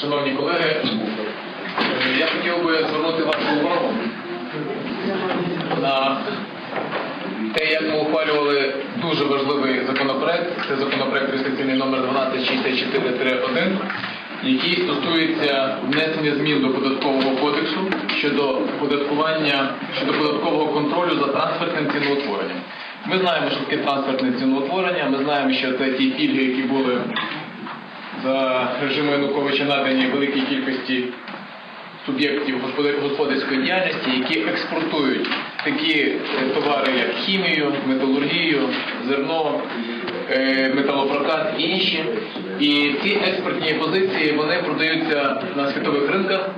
Шановні колеги, я хотів би звернути вашу увагу на те, як ми ухвалювали дуже важливий законопроект. Це законопроект реєстраційний номер 1264-1, який стосується внесення змін до податкового кодексу щодо оподаткування щодо податкового контролю за трансфертним ціноутворенням. Ми знаємо, що таке трансфертне ціноутворення. Ми знаємо, що це ті пільги, які були за режиму Януковича надані великій кількості суб'єктів господарської діяльності, які експортують такі е, товари, як хімію, металургію, зерно, е, металопрокат і інші. І ці експортні позиції вони продаються на світових ринках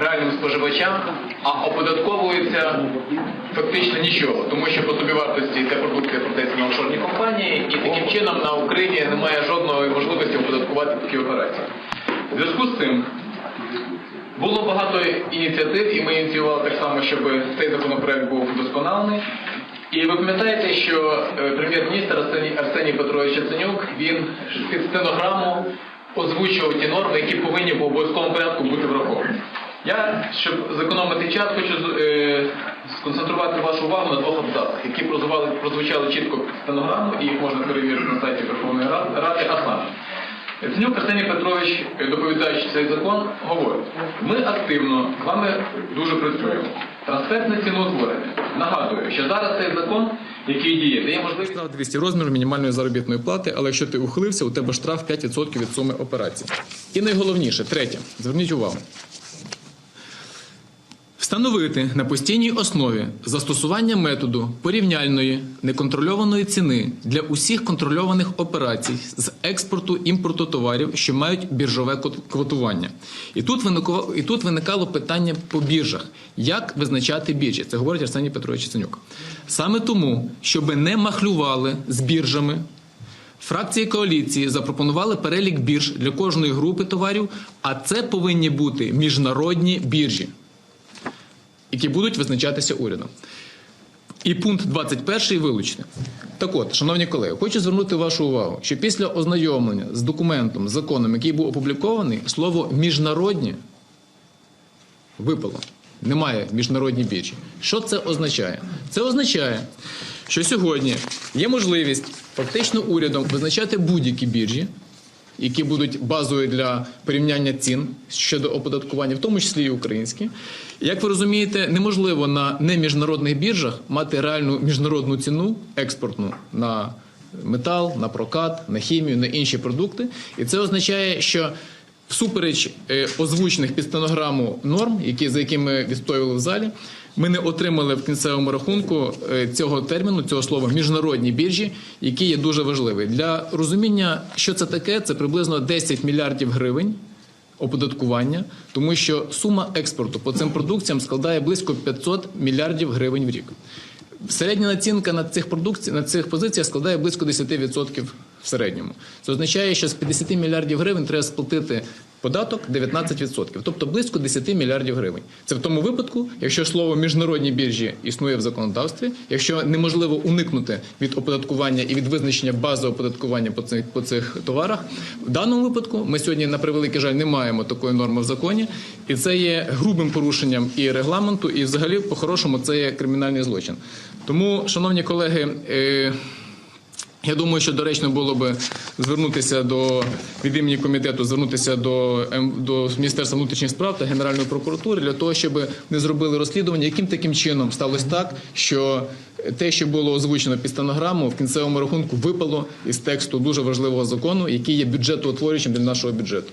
реальним споживачам, а оподатковуються фактично нічого, тому що по собівартості ця продукція продається на офшорні компанії, і таким чином на Україні немає жодної можливості оподаткувати такі операції. В зв'язку з цим було багато ініціатив, і ми ініціювали так само, щоб цей законопроект був вдосконалений. І ви пам'ятаєте, що е, прем'єр-міністр Арсеній, Петрович Яценюк, він під стенограму озвучував ті норми, які повинні в обов'язковому порядку бути враховані. Я, щоб зекономити час, хочу е, сконцентрувати вашу увагу на двох абзацах, які прозвучали, чітко стенограму, і їх можна перевірити на сайті Верховної Ра- Ради, а саме. Яценюк Арсеній Петрович, доповідаючи цей закон, говорить, ми активно з вами дуже працюємо. Трансфертне ціноутворення. Нагадую, що зараз цей закон, який діє, дає можливість Штраф 200 розміру мінімальної заробітної плати, але якщо ти ухилився, у тебе штраф 5% від суми операції. І найголовніше, третє, зверніть увагу. Встановити на постійній основі застосування методу порівняльної неконтрольованої ціни для усіх контрольованих операцій з експорту імпорту товарів, що мають біржове квотування. І тут виникало, і тут виникало питання по біржах: як визначати біржі? Це говорить Арсеній Петрович Яценюк. Саме тому, щоб не махлювали з біржами. Фракції коаліції запропонували перелік бірж для кожної групи товарів, а це повинні бути міжнародні біржі які будуть визначатися урядом. І пункт 21 вилучити. Так от, шановні колеги, хочу звернути вашу увагу, що після ознайомлення з документом, з законом, який був опублікований, слово міжнародні випало. Немає міжнародні біржі. Що це означає? Це означає, що сьогодні є можливість фактично урядом визначати будь-які біржі, які будуть базою для порівняння цін щодо оподаткування, в тому числі і українські. Як ви розумієте, неможливо на неміжнародних біржах мати реальну міжнародну ціну експортну на метал, на прокат, на хімію, на інші продукти. І це означає, що всупереч е, озвучених під стенограму норм, які за якими ми відстоювали в залі, ми не отримали в кінцевому рахунку е, цього терміну, цього слова міжнародні біржі, які є дуже важливі для розуміння, що це таке. Це приблизно 10 мільярдів гривень оподаткування, тому що сума експорту по цим продукціям складає близько 500 мільярдів гривень в рік. Середня націнка на цих продукцій на цих позиціях складає близько 10% середньому. Це означає, що з 50 мільярдів гривень треба сплатити податок 19%, тобто близько 10 мільярдів гривень. Це в тому випадку, якщо слово міжнародні біржі існує в законодавстві, якщо неможливо уникнути від оподаткування і від визначення бази оподаткування по цих по цих товарах. В даному випадку ми сьогодні на превеликий жаль не маємо такої норми в законі, і це є грубим порушенням і регламенту, і взагалі по-хорошому це є кримінальний злочин. Тому, шановні колеги. Я думаю, що доречно було би звернутися до від імені комітету, звернутися до, до Міністерства внутрішніх справ та Генеральної прокуратури для того, щоб не зробили розслідування, яким таким чином сталося так, що те, що було озвучено під стенограму, в кінцевому рахунку випало із тексту дуже важливого закону, який є бюджетоутворюючим для нашого бюджету.